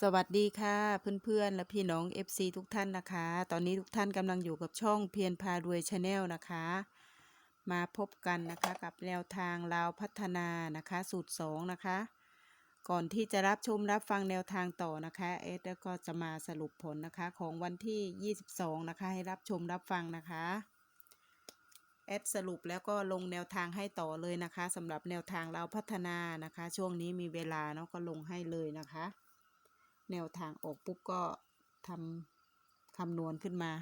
สวัสดีค่ะเพื่อนๆ และพี่น้อง FC ทุกท่านนะคะ ตอนนี้ทุกท่านกำลังอยู่กับช่องเพียรพารวยชาแนลนะคะ มาพบกันนะคะกับแนวทางลาวพัฒนานะคะ สูตร 2 นะคะ ก่อนที่จะรับชมรับฟังแนวทางต่อนะคะเอสก็จะมาสรุปผลนะคะของวันที่ 22 นะคะ ให้รับชมรับฟังนะคะแอดสรุปแล้วก็ลงแนวทางให้ต่อเลยนะคะสำหรับแนวทางเราพัฒนานะคะ ช่วงนี้มีเวลาเนาะก็ลงให้เลยนะคะ แนวทางออกปุ๊บก็ทำคำนวณขึ้นมา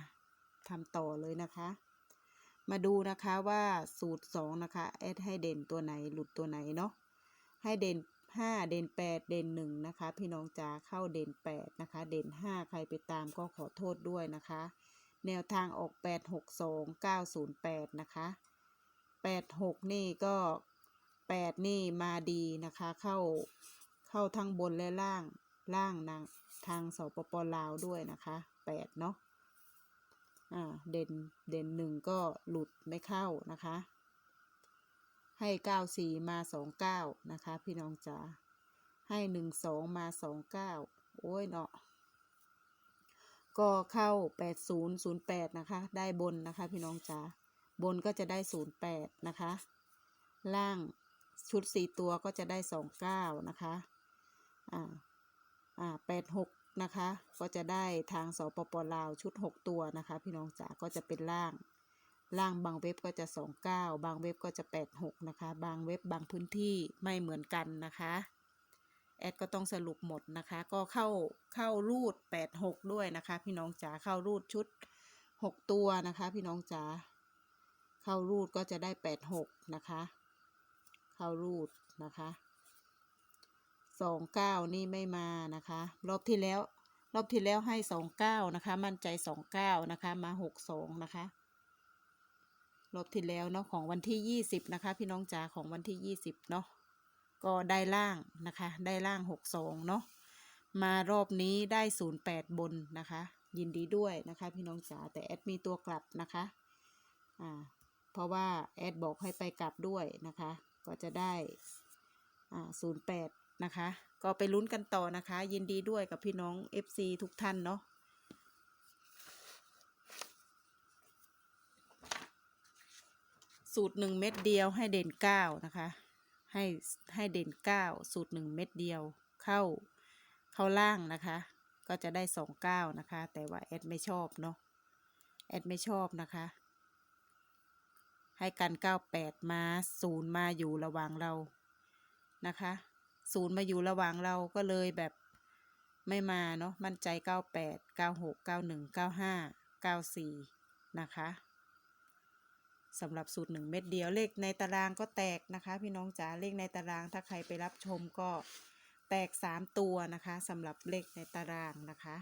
ทำต่อเลยนะคะ มาดูนะคะว่าสูตร 2 นะคะแอดให้เด่นตัวไหนหลุดตัวไหนเนาะให้เด่น 5 เด่น 8 เด่น 1 นะคะ พี่น้องจ๋าเข้าเด่น 8 นะคะ เด่น 5 ใครไปตามก็ขอโทษด้วยนะคะ แนวทางออก 8 6 2 9 0 8 นะคะ 8 6 นี่ก็ 8 นี่มาดีนะคะ เข้าเข้าทั้งบนและล่าง ล่างนางทางสปปลาวด้วยนะคะแปดเนาะอ่าเด่นเด่นหนึ่งก็หลุดไม่เข้านะคะ ให้เก้าสี่มาสองเก้านะคะ พี่น้องจ๋าให้หนึ่งสองมาสองเก้าโอ้ยเนาะก็เข้าแปดศูนย์ศูนย์แปดนะคะ ได้บนนะคะ พี่น้องจ๋า บนก็จะได้ศูนย์แปดนะคะ ล่างชุดสี่ตัวก็จะได้สองเก้านะคะ อ่า แปดหกนะคะ ก็จะได้ทางสปปลาวชุดหกตัวนะคะ พี่น้องจ๋าก็จะเป็นล่าง ล่างบางเว็บก็จะสองเก้าบางเว็บก็จะแปดหกนะคะ บางเว็บบางพื้นที่ไม่เหมือนกันนะคะแอดก็ต้องสรุปหมดนะคะ ก็เข้าเข้ารูดแปดหกด้วยนะคะ พี่น้องจ๋าเข้ารูดชุดหกตัวนะคะ พี่น้องจ๋าเข้ารูดก็จะได้แปดหกนะคะ เข้ารูดนะคะ สองเก้านี่ไม่มานะคะ รอบที่แล้ว รอบที่แล้วให้สองเก้านะคะ มั่นใจสองเก้านะคะ มาหกสองนะคะ รอบที่แล้วเนาะของวันที่ยี่สิบนะคะ พี่น้องจ๋าของวันที่ยี่สิบเนาะก็ได้ล่างนะคะ ได้ล่างหกสองเนาะมารอบนี้ได้ศูนย์แปดบนนะคะ ยินดีด้วยนะคะ พี่น้องจ๋าแต่แอดมีตัวกลับนะคะอ่าเพราะว่าแอดบอกให้ไปกลับด้วยนะคะ ก็จะได้อ่าศูนย์แปด นะคะ ก็ไปลุ้นกันต่อนะคะ ยินดีด้วยกับพี่น้อง FC ทุกท่านเนาะสูตรหนึ่งเม็ดเดียวให้เด่นเก้านะคะ ให้ให้เด่นเก้าสูตรหนึ่งเม็ดเดียวเข้าเข้าล่างนะคะ ก็จะได้สองเก้านะคะ แต่ว่าแอดไม่ชอบเนาะแอดไม่ชอบนะคะ ให้กันเก้าแปดมาศูนย์มาอยู่ระหว่างเรานะคะ ศูนย์มาอยู่ระหว่างเราก็เลยแบบไม่มาเนาะมั่นใจ 98 96 91 95 94 นะคะสำหรับสูตรหนึ่งเม็ดเดียวเลขในตารางก็แตกนะคะ พี่น้องจ๋าเลขในตารางถ้าใครไปรับชมก็แตก 3 ตัวนะคะสำหรับเลขในตารางนะคะ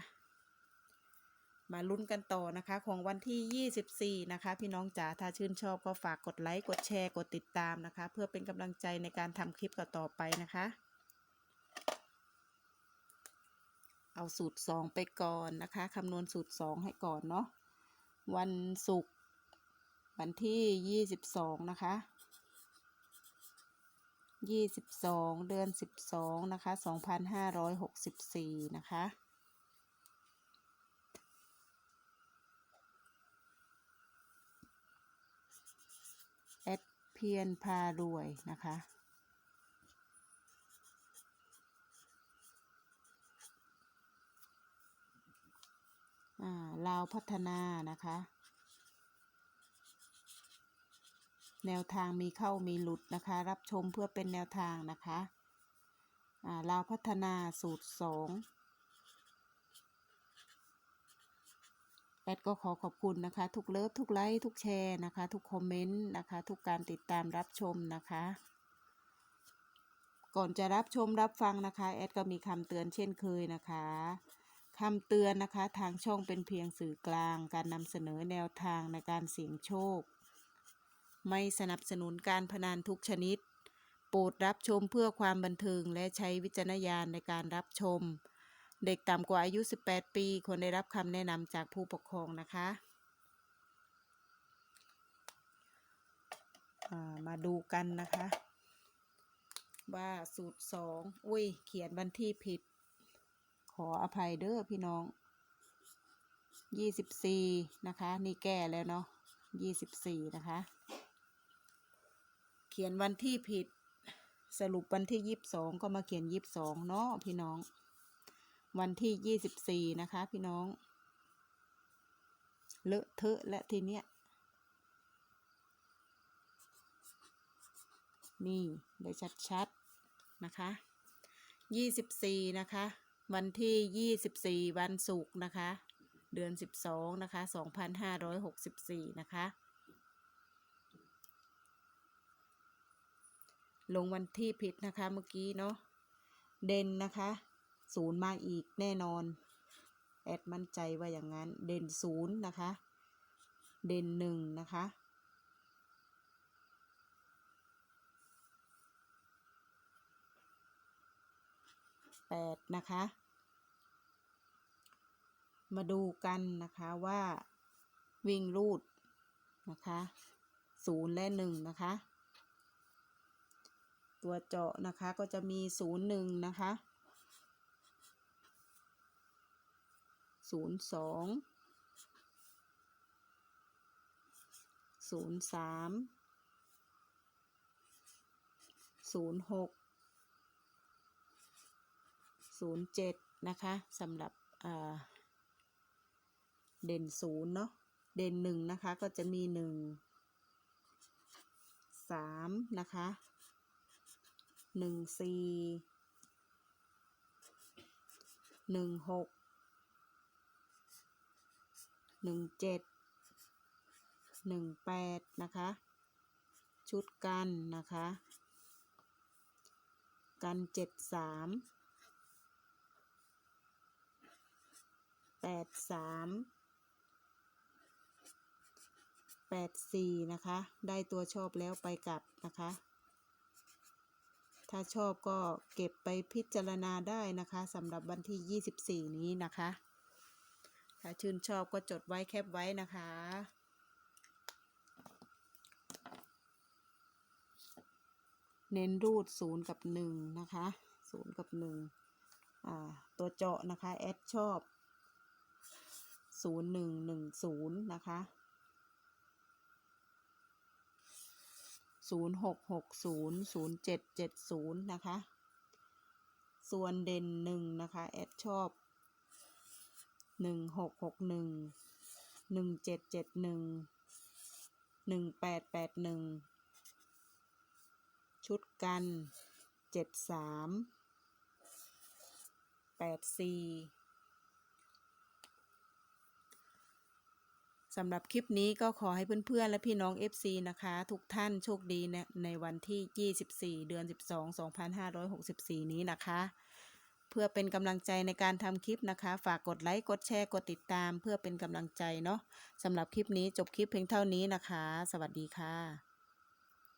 มาลุ้นกันต่อนะคะของวันที่ 24 นะคะ พี่น้องจ๋าถ้าชื่นชอบก็ฝากกดไลค์กดแชร์กดติดตามนะคะ เพื่อเป็นกำลังใจในการทำคลิปต่อๆไปนะคะ เอาสูตร 2 ไปก่อนนะคะคำนวณสูตร 2 ให้ก่อนเนาะวันศุกร์วันที่ 22 นะคะ 22 เดือน 12 นะคะ 2564 นะคะแอดเพียนพารวยนะคะ อ่าลาวพัฒนานะคะ แนวทางมีเข้ามีหลุดนะคะ รับชมเพื่อเป็นแนวทางนะคะอ่าลาวพัฒนาสูตรสองแอดก็ขอขอบคุณนะคะ ทุกเลิฟทุกไลค์ทุกแชร์นะคะ ทุกคอมเมนต์นะคะ ทุกการติดตามรับชมนะคะ ก่อนจะรับชมรับฟังนะคะ แอดก็มีคำเตือนเช่นเคยนะคะ คำเตือนนะคะ ทางช่องเป็นเพียงสื่อกลาง การนำเสนอแนวทางในการเสี่ยงโชค ไม่สนับสนุนการพนันทุกชนิด โปรดรับชมเพื่อความบันเทิงและใช้วิจารณญาณในการรับชม เด็กต่ำกว่าอายุ 18 ปีควรได้รับคำแนะนำจากผู้ปกครองนะคะามาดูกันนะคะ ว่าสูตรสองอุ้ย เขียนวันที่ผิด ออภัยเด้อพี่น้องยี่สิบสี่นะคะ นี่แก้แล้วเนาะยี่สิบสี่นะคะ เขียนวันที่ผิดสรุปวันที่ยี่สิบสองก็มาเขียนยี่สิบสองเนาะพี่น้อง วันที่ยี่สิบสี่นะคะพี่น้อง เลอะเทอะและทีเนี้ยนี่ได้ชัดๆนะคะยี่สิบสี่นะคะ วันที่ยี่สิบสี่วันศุกร์นะคะ เดือนสิบสองนะคะสองพันห้าร้อยหกสิบสี่นะคะ ลงวันที่ผิดนะคะเมื่อกี้เนาะ เด่นนะคะ ศูนย์มาอีกแน่นอน แอดมั่นใจว่าอย่างนั้น เด่นศูนย์นะคะ เด่นหนึ่งนะคะแปดนะคะ มาดูกันนะคะว่าวิ่งรูดนะคะศูนย์และหนึ่งนะคะ ตัวเจาะนะคะก็จะมีศูนย์หนึ่งนะคะศูนย์สองศูนย์สามศูนย์หกศูนย์เจ็ดนะคะสำหรับอ่า เด่นศูนย์เนาะ เด่นหนึ่งนะคะก็จะมีหนึ่งสามนะคะหนึ่งสี่หนึ่งหกหนึ่งเจ็ดหนึ่งแปดนะคะ ชุดกันนะคะ กันเจ็ดสามแปดสาม 84 นะคะ ได้ตัวชอบแล้วไปกลับนะคะ ถ้าชอบก็เก็บไปพิจารณาได้นะคะสำหรับวันที่ 24 นี้นะคะ ถ้าชื่นชอบก็จดไว้แคปไว้นะคะเน้นรูดศูนย์กับหนึ่งนะคะศูนย์กับหนึ่งตัวเจาะนะคะ แอดชอบศศููนนนยย์์หหึึ่่งงนะคะ 0660 0770 นะคะ ส่วนเด่นหนึ่งนะคะ แอดชอบ 1661 1771 1881 ชุดกัน 73 84 สำหรับคลิปนี้ก็ขอให้เพื่อนๆ และพี่น้อง FC นะคะ ทุกท่านโชคดีในในวันที่ 24 เดือน 12 2564 นี้นะคะ เพื่อเป็นกำลังใจในการทำคลิปนะคะ ฝากกดไลค์กดแชร์กดติดตาม เพื่อเป็นกำลังใจเนาะสำหรับคลิปนี้จบคลิปเพียงเท่านี้นะคะ สวัสดีค่ะ